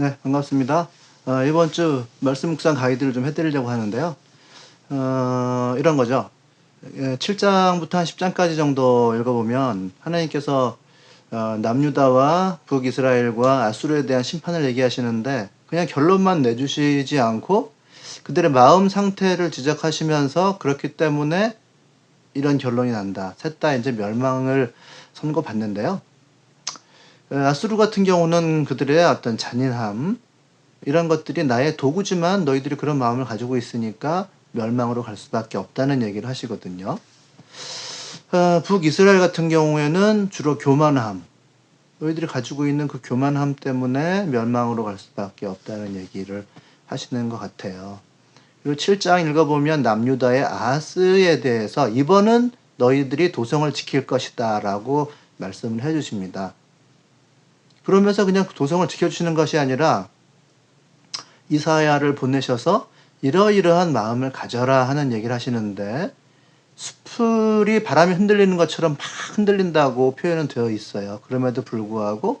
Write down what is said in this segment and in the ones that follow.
네, 반갑습니다. 어, 이번 주 말씀 묵상 가이드를 좀 해드리려고 하는데요. 어, 이런 거죠. 예, 7장부터 한 10장까지 정도 읽어보면 하나님께서 어, 남유다와 북이스라엘과 아수르에 대한 심판을 얘기하시는데 그냥 결론만 내주시지 않고 그들의 마음 상태를 지적하시면서 그렇기 때문에 이런 결론이 난다. 셋 다 이제 멸망을 선고받는데요. 에, 아수르 같은 경우는 그들의 어떤 잔인함 이런 것들이 나의 도구지만 너희들이 그런 마음을 가지고 있으니까 멸망으로 갈 수밖에 없다는 얘기를 하시거든요. 어, 북이스라엘 같은 경우에는 주로 교만함 너희들이 가지고 있는 그 교만함 때문에 멸망으로 갈 수밖에 없다는 얘기를 하시는 것 같아요. 그리고 7장 읽어보면 남유다의 아하스에 대해서 이번은 너희들이 도성을 지킬 것이다 라고 말씀을 해주십니다. 그러면서 그냥 도성을 지켜주시는 것이 아니라 이사야를 보내셔서 이러이러한 마음을 가져라 하는 얘기를 하시는데 숲이 바람이 흔들리는 것처럼 막 흔들린다고 표현은 되어 있어요. 그럼에도 불구하고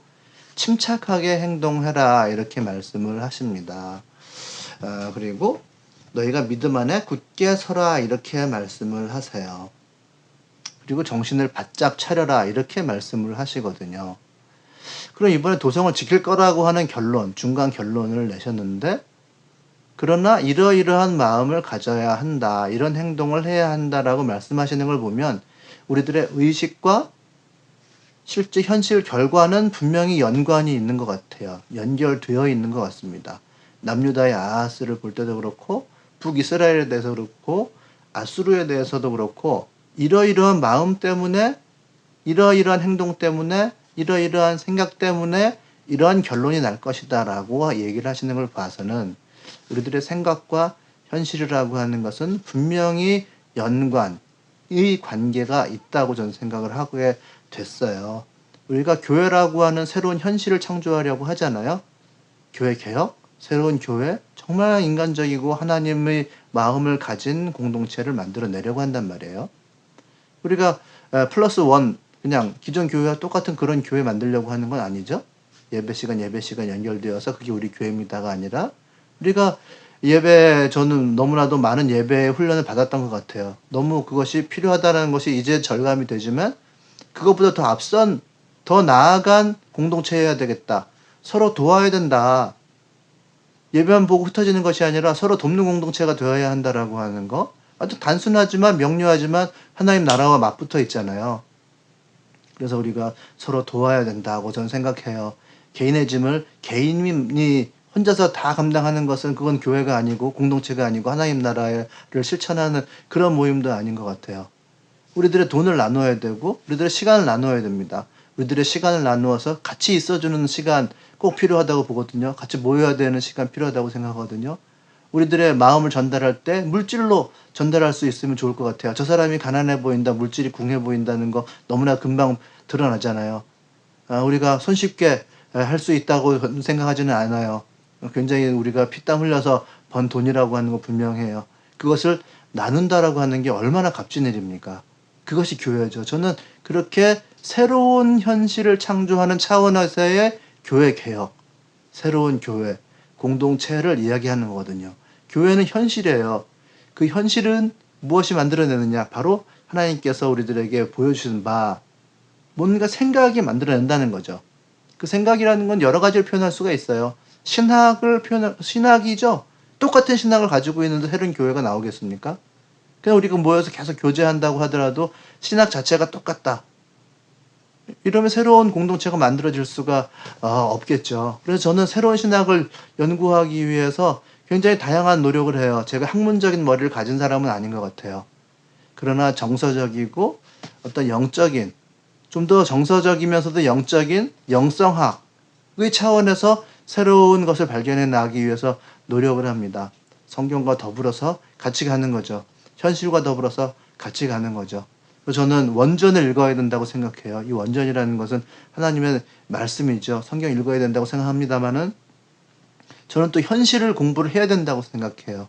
침착하게 행동해라 이렇게 말씀을 하십니다. 어, 그리고 너희가 믿음 안에 굳게 서라 이렇게 말씀을 하세요. 그리고 정신을 바짝 차려라 이렇게 말씀을 하시거든요. 그럼 이번에 도성을 지킬 거라고 하는 결론, 중간 결론을 내셨는데 그러나 이러이러한 마음을 가져야 한다. 이런 행동을 해야 한다라고 말씀하시는 걸 보면 우리들의 의식과 실제 현실 결과는 분명히 연관이 있는 것 같아요. 연결되어 있는 것 같습니다. 남유다의 아하스를 볼 때도 그렇고 북이스라엘에 대해서 그렇고 아수르에 대해서도 그렇고 이러이러한 마음 때문에 이러이러한 행동 때문에 이러이러한 생각 때문에 이러한 결론이 날 것이다 라고 얘기를 하시는 걸 봐서는 우리들의 생각과 현실이라고 하는 것은 분명히 연관의 관계가 있다고 저는 생각을 하게 됐어요. 우리가 교회라고 하는 새로운 현실을 창조하려고 하잖아요. 교회 개혁, 새로운 교회, 정말 인간적이고 하나님의 마음을 가진 공동체를 만들어 내려고 한단 말이에요. 우리가 플러스 원, 그냥 기존 교회와 똑같은 그런 교회 만들려고 하는 건 아니죠. 예배 시간, 예배 시간 연결되어서 그게 우리 교회입니다가 아니라 우리가 예배 저는 너무나도 많은 예배 훈련을 받았던 것 같아요. 너무 그것이 필요하다는 것이 이제 절감이 되지만 그것보다 더 앞선 더 나아간 공동체여야 되겠다. 서로 도와야 된다. 예배만 보고 흩어지는 것이 아니라 서로 돕는 공동체가 되어야 한다라고 하는 거. 아주 단순하지만 명료하지만 하나님 나라와 맞붙어 있잖아요. 그래서 우리가 서로 도와야 된다고 저는 생각해요. 개인의 짐을 개인이 혼자서 다 감당하는 것은 그건 교회가 아니고 공동체가 아니고 하나님 나라를 실천하는 그런 모임도 아닌 것 같아요. 우리들의 돈을 나눠야 되고 우리들의 시간을 나눠야 됩니다. 우리들의 시간을 나누어서 같이 있어주는 시간 꼭 필요하다고 보거든요. 같이 모여야 되는 시간 필요하다고 생각하거든요. 우리들의 마음을 전달할 때 물질로 전달할 수 있으면 좋을 것 같아요. 저 사람이 가난해 보인다, 물질이 궁해 보인다는 거 너무나 금방 드러나잖아요. 아, 우리가 손쉽게 할 수 있다고 생각하지는 않아요. 굉장히 우리가 피땀 흘려서 번 돈이라고 하는 거 분명해요. 그것을 나눈다라고 하는 게 얼마나 값진 일입니까? 그것이 교회죠. 저는 그렇게 새로운 현실을 창조하는 차원에서의 교회 개혁, 새로운 교회, 공동체를 이야기하는 거거든요. 교회는 현실이에요. 그 현실은 무엇이 만들어내느냐? 바로 하나님께서 우리들에게 보여주신 바, 뭔가 생각이 만들어낸다는 거죠. 그 생각이라는 건 여러 가지를 표현할 수가 있어요. 신학을 표현, 신학이죠? 똑같은 신학을 가지고 있는데 새로운 교회가 나오겠습니까? 그냥 우리가 모여서 계속 교제한다고 하더라도 신학 자체가 똑같다. 이러면 새로운 공동체가 만들어질 수가 어, 없겠죠. 그래서 저는 새로운 신학을 연구하기 위해서 굉장히 다양한 노력을 해요. 제가 학문적인 머리를 가진 사람은 아닌 것 같아요. 그러나 정서적이고 어떤 영적인, 좀 더 정서적이면서도 영적인 영성학의 차원에서 새로운 것을 발견해 나가기 위해서 노력을 합니다. 성경과 더불어서 같이 가는 거죠. 현실과 더불어서 같이 가는 거죠. 저는 원전을 읽어야 된다고 생각해요. 이 원전이라는 것은 하나님의 말씀이죠. 성경 읽어야 된다고 생각합니다만은 저는 또 현실을 공부를 해야 된다고 생각해요.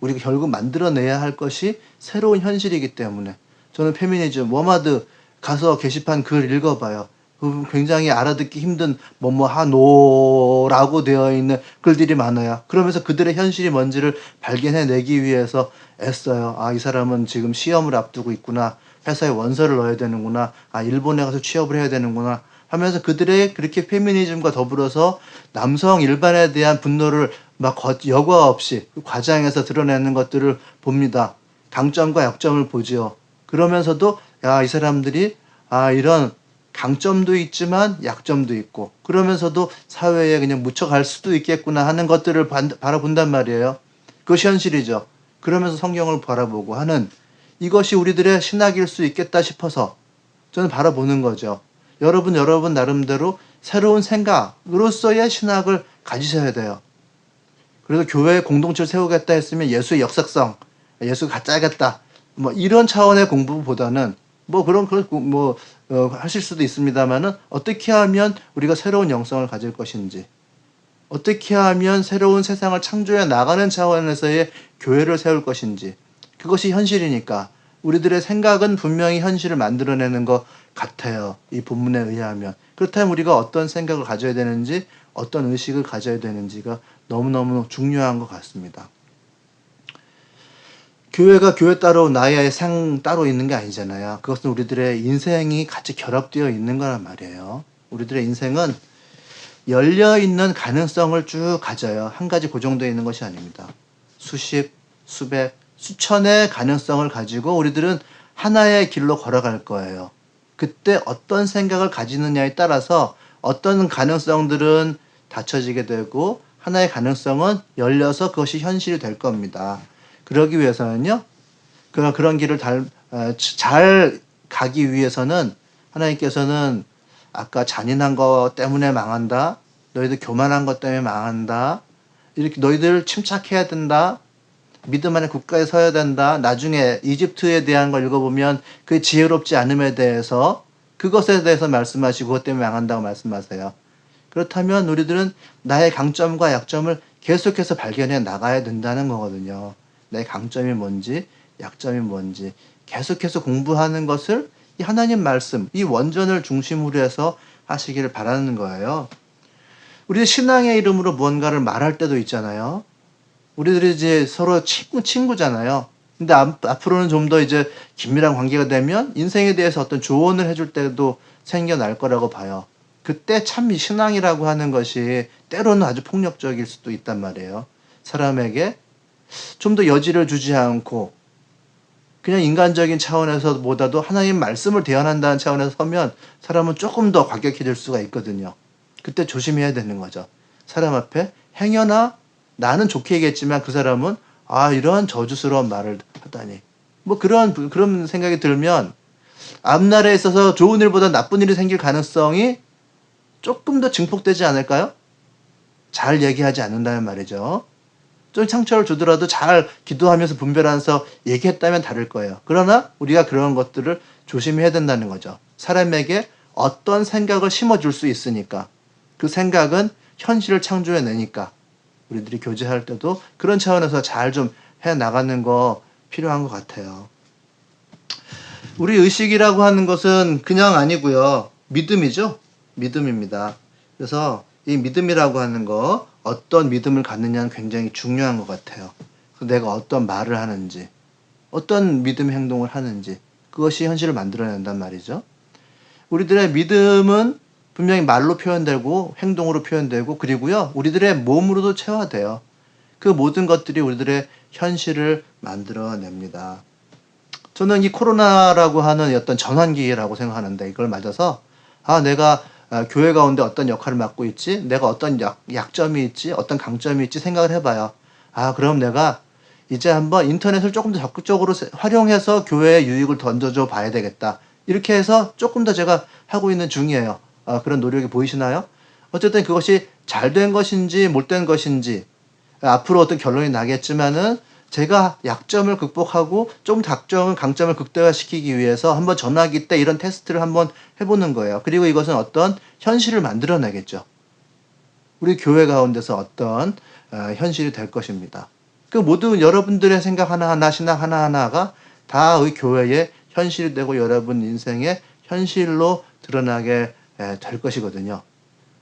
우리가 결국 만들어내야 할 것이 새로운 현실이기 때문에 저는 페미니즘, 워마드 가서 게시판 글 읽어봐요. 그 굉장히 알아듣기 힘든 뭐뭐 하노라고 되어 있는 글들이 많아요. 그러면서 그들의 현실이 뭔지를 발견해내기 위해서 애써요. 아, 이 사람은 지금 시험을 앞두고 있구나. 회사에 원서를 넣어야 되는구나. 아, 일본에 가서 취업을 해야 되는구나. 하면서 그들의 그렇게 페미니즘과 더불어서 남성 일반에 대한 분노를 막 여과 없이 그 과장해서 드러내는 것들을 봅니다. 강점과 약점을 보지요. 그러면서도 야, 이 사람들이 아, 이런 강점도 있지만 약점도 있고 그러면서도 사회에 그냥 묻혀갈 수도 있겠구나 하는 것들을 바라본단 말이에요. 그것이 현실이죠. 그러면서 성경을 바라보고 하는 이것이 우리들의 신학일 수 있겠다 싶어서 저는 바라보는 거죠. 여러분, 여러분 나름대로 새로운 생각으로서의 신학을 가지셔야 돼요. 그래서 교회 공동체를 세우겠다 했으면 예수의 역사성, 예수가 가짜겠다. 뭐 이런 차원의 공부보다는 뭐 그런 그런 뭐 어, 하실 수도 있습니다만은 어떻게 하면 우리가 새로운 영성을 가질 것인지 어떻게 하면 새로운 세상을 창조해 나가는 차원에서의 교회를 세울 것인지 그것이 현실이니까 우리들의 생각은 분명히 현실을 만들어내는 것 같아요. 이 본문에 의하면. 그렇다면 우리가 어떤 생각을 가져야 되는지 어떤 의식을 가져야 되는지가 너무너무 중요한 것 같습니다. 교회가 교회 따로 나의 상 따로 있는 게 아니잖아요. 그것은 우리들의 인생이 같이 결합되어 있는 거란 말이에요. 우리들의 인생은 열려 있는 가능성을 쭉 가져요. 한 가지 고정되어 있는 것이 아닙니다. 수십, 수백, 수천의 가능성을 가지고 우리들은 하나의 길로 걸어갈 거예요. 그때 어떤 생각을 가지느냐에 따라서 어떤 가능성들은 닫혀지게 되고 하나의 가능성은 열려서 그것이 현실이 될 겁니다. 그러기 위해서는요, 그, 그런 길을 달, 어, 잘 가기 위해서는 하나님께서는 아까 잔인한 것 때문에 망한다. 너희들 교만한 것 때문에 망한다. 이렇게 너희들 침착해야 된다. 믿음 안에 국가에 서야 된다. 나중에 이집트에 대한 걸 읽어보면 그 지혜롭지 않음에 대해서 그것에 대해서 말씀하시고 그것 때문에 망한다고 말씀하세요. 그렇다면 우리들은 나의 강점과 약점을 계속해서 발견해 나가야 된다는 거거든요. 내 강점이 뭔지, 약점이 뭔지 계속해서 공부하는 것을 이 하나님 말씀, 이 원전을 중심으로 해서 하시기를 바라는 거예요. 우리 신앙의 이름으로 무언가를 말할 때도 있잖아요. 우리들이 이제 서로 친구, 친구잖아요. 근데 앞으로는 좀 더 이제 긴밀한 관계가 되면 인생에 대해서 어떤 조언을 해줄 때도 생겨날 거라고 봐요. 그때 참 신앙이라고 하는 것이 때로는 아주 폭력적일 수도 있단 말이에요. 사람에게 좀 더 여지를 주지 않고 그냥 인간적인 차원에서 보다도 하나님 말씀을 대언한다는 차원에서 서면 사람은 조금 더 과격해질 수가 있거든요. 그때 조심해야 되는 거죠. 사람 앞에 행여나 나는 좋게 얘기했지만 그 사람은 아 이런 저주스러운 말을 하다니 뭐 그런 그런 생각이 들면 앞날에 있어서 좋은 일보다 나쁜 일이 생길 가능성이 조금 더 증폭되지 않을까요? 잘 얘기하지 않는다는 말이죠. 좀 상처를 주더라도 잘 기도하면서 분별하면서 얘기했다면 다를 거예요. 그러나 우리가 그런 것들을 조심해야 된다는 거죠. 사람에게 어떤 생각을 심어줄 수 있으니까 그 생각은 현실을 창조해내니까 우리들이 교제할 때도 그런 차원에서 잘 좀 해 나가는 거 필요한 것 같아요. 우리 의식이라고 하는 것은 그냥 아니고요. 믿음이죠. 믿음입니다. 그래서 이 믿음이라고 하는 거 어떤 믿음을 갖느냐는 굉장히 중요한 것 같아요. 내가 어떤 말을 하는지, 어떤 믿음 행동을 하는지 그것이 현실을 만들어낸단 말이죠. 우리들의 믿음은 분명히 말로 표현되고 행동으로 표현되고 그리고요 우리들의 몸으로도 체화돼요. 그 모든 것들이 우리들의 현실을 만들어냅니다. 저는 이 코로나라고 하는 어떤 전환기라고 생각하는데 이걸 맞아서 아 내가 아, 교회 가운데 어떤 역할을 맡고 있지 내가 어떤 약, 약점이 있지 어떤 강점이 있지 생각을 해봐요. 아 그럼 내가 이제 한번 인터넷을 조금 더 적극적으로 활용해서 교회에 유익을 던져줘 봐야 되겠다. 이렇게 해서 조금 더 제가 하고 있는 중이에요. 어, 그런 노력이 보이시나요? 어쨌든 그것이 잘 된 것인지 못된 것인지 앞으로 어떤 결론이 나겠지만은 제가 약점을 극복하고 좀 약점을 강점을 극대화시키기 위해서 한번 전화기 때 이런 테스트를 한번 해보는 거예요. 그리고 이것은 어떤 현실을 만들어내겠죠. 우리 교회 가운데서 어떤 어, 현실이 될 것입니다. 그 모든 여러분들의 생각 하나하나, 신앙 하나하나가 다 우리 교회의 현실이 되고 여러분 인생의 현실로 드러나게 예, 될 것이거든요.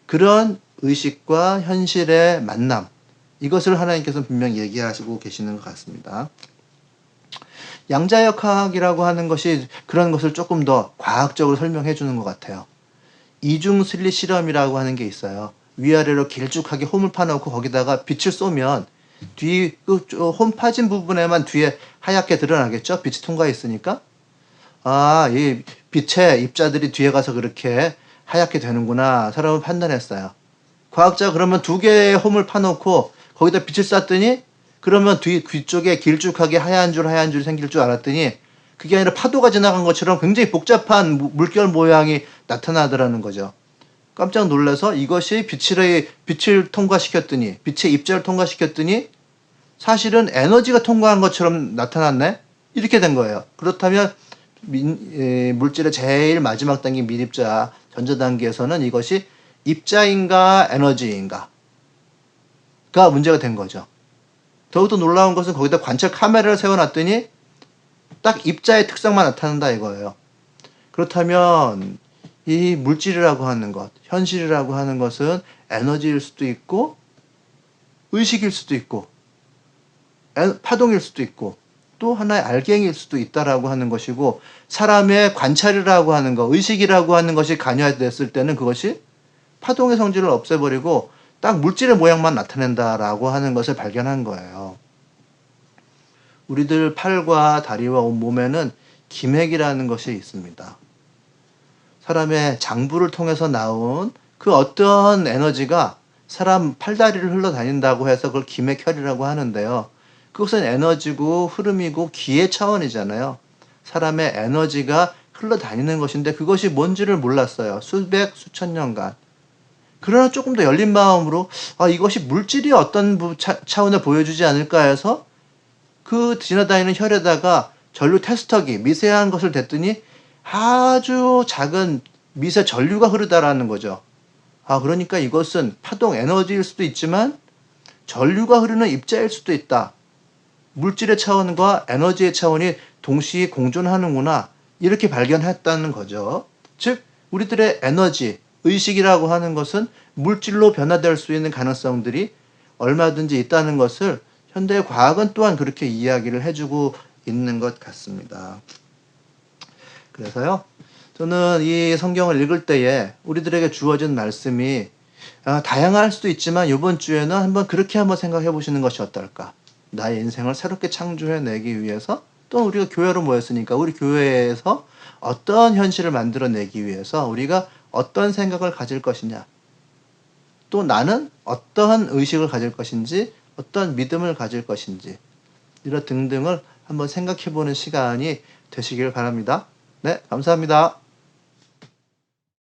그런 의식과 현실의 만남 이것을 하나님께서 분명히 얘기하시고 계시는 것 같습니다. 양자역학이라고 하는 것이 그런 것을 조금 더 과학적으로 설명해 주는 것 같아요. 이중 슬릿 실험이라고 하는 게 있어요. 위아래로 길쭉하게 홈을 파놓고 거기다가 빛을 쏘면 뒤그홈 파진 부분에만 뒤에 하얗게 드러나겠죠? 빛이 통과해 있으니까. 아, 이 빛의 입자들이 뒤에 가서 그렇게 하얗게 되는구나. 사람은 판단했어요. 과학자 그러면 두 개의 홈을 파놓고 거기다 빛을 쐈더니 그러면 뒤 뒤쪽에 길쭉하게 하얀 줄 하얀 줄 생길 줄 알았더니 그게 아니라 파도가 지나간 것처럼 굉장히 복잡한 무- 물결 모양이 나타나더라는 거죠. 깜짝 놀라서 이것이 빛을 빛을 통과시켰더니 빛의 입자를 통과시켰더니 사실은 에너지가 통과한 것처럼 나타났네 이렇게 된 거예요. 그렇다면 민- 에, 물질의 제일 마지막 단계 밀입자 전자 단계에서는 이것이 입자인가 에너지인가가 문제가 된 거죠. 더욱더 놀라운 것은 거기다 관찰 카메라를 세워놨더니 딱 입자의 특성만 나타난다 이거예요. 그렇다면 이 물질이라고 하는 것, 현실이라고 하는 것은 에너지일 수도 있고 의식일 수도 있고 에- 파동일 수도 있고 또 하나의 알갱이일 수도 있다라고 하는 것이고 사람의 관찰이라고 하는 것, 의식이라고 하는 것이 간여됐을 때는 그것이 파동의 성질을 없애버리고 딱 물질의 모양만 나타낸다라고 하는 것을 발견한 거예요. 우리들 팔과 다리와 온 몸에는 기맥이라는 것이 있습니다. 사람의 장부를 통해서 나온 그 어떤 에너지가 사람 팔다리를 흘러다닌다고 해서 그걸 기맥혈이라고 하는데요. 그것은 에너지고 흐름이고 기의 차원이잖아요. 사람의 에너지가 흘러다니는 것인데 그것이 뭔지를 몰랐어요. 수백, 수천 년간. 그러나 조금 더 열린 마음으로 아, 이것이 물질이 어떤 부- 차, 차원을 보여주지 않을까 해서 그 지나다니는 혈에다가 전류 테스터기 미세한 것을 댔더니 아주 작은 미세 전류가 흐르다라는 거죠. 아, 그러니까 이것은 파동 에너지일 수도 있지만 전류가 흐르는 입자일 수도 있다. 물질의 차원과 에너지의 차원이 동시에 공존하는구나. 이렇게 발견했다는 거죠. 즉, 우리들의 에너지, 의식이라고 하는 것은 물질로 변화될 수 있는 가능성들이 얼마든지 있다는 것을 현대 과학은 또한 그렇게 이야기를 해주고 있는 것 같습니다. 그래서요, 저는 이 성경을 읽을 때에 우리들에게 주어진 말씀이 아, 다양할 수도 있지만 이번 주에는 한번 그렇게 한번 생각해 보시는 것이 어떨까? 나의 인생을 새롭게 창조해 내기 위해서 또 우리가 교회로 모였으니까 우리 교회에서 어떤 현실을 만들어내기 위해서 우리가 어떤 생각을 가질 것이냐 또 나는 어떠한 의식을 가질 것인지 어떤 믿음을 가질 것인지 이런 등등을 한번 생각해 보는 시간이 되시길 바랍니다. 네, 감사합니다.